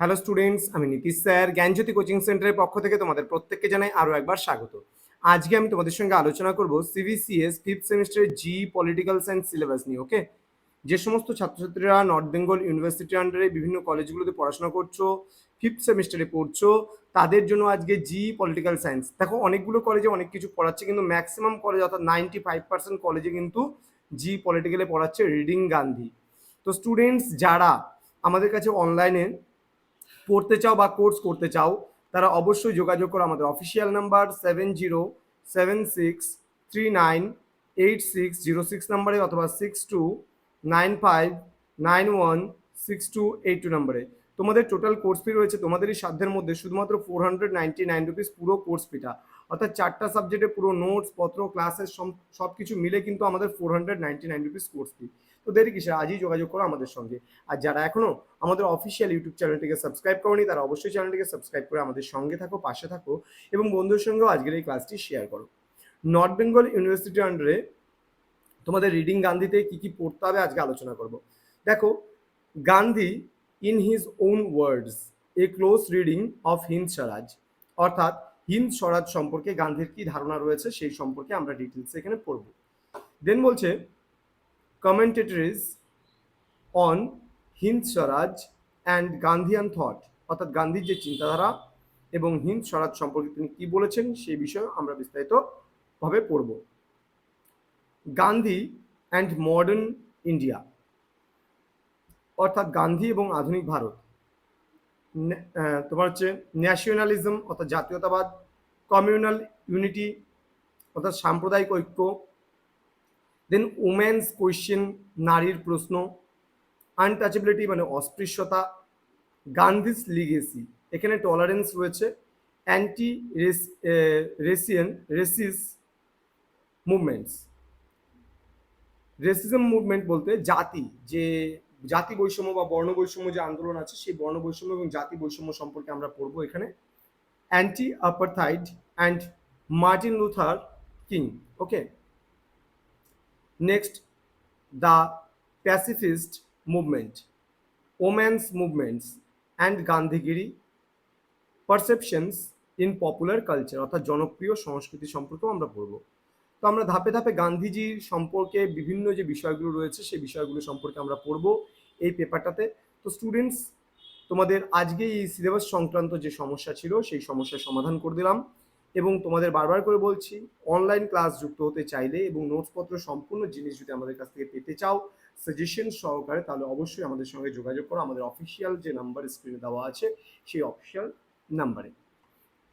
Hello students আমি Nitish sir, জ্ঞানজ্যোতি coaching সেন্টারের পক্ষ থেকে তোমাদের প্রত্যেককে জানাই আরও একবার স্বাগত। আজকে আমি তোমাদের সঙ্গে আলোচনা করব সিভিসিএস ফিফথ সেমিস্টারের জি পলিটিক্যাল সায়েন্স সিলেবাস নিয়ে ওকে যে সমস্ত ছাত্রছাত্রীরা নর্থ বেঙ্গল ইউনিভার্সিটির আন্ডারে বিভিন্ন কলেজগুলোতে পড়াশোনা করছ ফিফথ সেমিস্টারে পড়ছো, তাদের জন্য আজকে জি পলিটিক্যাল সায়েন্স দেখো, অনেকগুলো কলেজে অনেক কিছু পড়াচ্ছে, কিন্তু ম্যাক্সিমাম কলেজ অর্থাৎ নাইনটি ফাইভ পার্সেন্ট কলেজে কিন্তু জি পলিটিক্যালে পড়াচ্ছে রিডিং গান্ধী। তো স্টুডেন্টস যারা আমাদের কাছে অনলাইনে পড়তে চাও বা কোর্স করতে চাও, তারা অবশ্যই যোগাযোগ করো আমাদের official number seven zero seven six three nine eight six zero six নাম্বারে অথবা six two nine five nine one six two eight two নাম্বারে তোমাদের টোটাল কোর্স ফি রয়েছে তোমাদেরই সাধ্যের মধ্যে, শুধুমাত্র four hundred ninety nine rupees পুরো কোর্স ফিটা অর্থাৎ চারটা সাবজেক্টে পুরো নোটস পত্র ক্লাসের সব কিছু মিলে কিন্তু আমাদের four hundred ninety nine rupees course fee তো দেরি কিসে আজই যোগাযোগ করো আমাদের সঙ্গে। আর যারা এখনও আমাদের অফিসিয়াল ইউটিউব চ্যানেলটিকে সাবস্ক্রাইব করনি, তারা অবশ্যই চ্যানেলটিকে সাবস্ক্রাইব করে আমাদের সঙ্গে থাকো, পাশে থাকো এবং বন্ধুদের সঙ্গেও আজকের এই ক্লাসটি শেয়ার করো। নর্থ বেঙ্গল ইউনিভার্সিটির আন্ডারে তোমাদের রিডিং গান্ধীতে কি কি পড়তে হবে আজকে আলোচনা করব। দেখো Gandhi in his own words a close reading of Hind Swaraj অর্থাৎ হিন্দ স্বরাজ সম্পর্কে গান্ধীর কি ধারণা রয়েছে সেই সম্পর্কে আমরা ডিটেলস এখানে পড়ব। দেন বলছে commentaries on Hind Swaraj and Gandhian thought অর্থাৎ গান্ধীর যে চিন্তাধারা এবং হিন্দ স্বরাজ সম্পর্কে তিনি কি বলেছেন সেই বিষয়ে আমরা বিস্তারিতভাবে পড়ব। গান্ধী অ্যান্ড মডার্ন ইন্ডিয়া অর্থাৎ গান্ধী এবং আধুনিক ভারত। তোমার হচ্ছে ন্যাশনালিজম অর্থাৎ জাতীয়তাবাদ কমিউনাল ইউনিটি অর্থাৎ সাম্প্রদায়িক ঐক্য দেন উমেন্স কোয়েশ্চেন নারীর প্রশ্ন আনটাচেবিলিটি মানে অস্পৃশ্যতা গান্ধীস লিগেসি এখানে টলারেন্স রয়েছে অ্যান্টি রেসিয়ান রেসিস মুভমেন্টস রেসিজম মুভমেন্ট বলতে জাতি, যে জাতি বৈষম্য বা বর্ণ বৈষম্য যে আন্দোলন আছে, সেই বর্ণ বৈষম্য এবং জাতি বৈষম্য সম্পর্কে আমরা পড়ব এখানে। Anti apartheid and Martin Luther King okay next the pacifist movement women's movements and Gandhigiri perceptions in popular culture অর্থাৎ জনপ্রিয় সংস্কৃতি সম্পর্কেও আমরা পড়ব। তো আমরা ধাপে ধাপে গান্ধীজির সম্পর্কে বিভিন্ন যে বিষয়গুলো রয়েছে, সেই বিষয়গুলো সম্পর্কে আমরা পড়ব এই পেপারটাতে। তো স্টুডেন্টস তোমাদের আজকে এই সিলেবাস সংক্রান্ত যে সমস্যা ছিল, সেই সমস্যার সমাধান করে দিলাম এবং তোমাদের বারবার করে বলছি অনলাইন ক্লাস যুক্ত হতে চাইলে এবং নোটসপত্র সম্পূর্ণ জিনিস যদি আমাদের কাছ থেকে পেতে চাও সাজেশন সহকারে তাহলে অবশ্যই আমাদের সঙ্গে যোগাযোগ করো। আমাদের অফিসিয়াল যে নাম্বার স্ক্রিনে দেওয়া আছে, সেই অফিসিয়াল নাম্বারে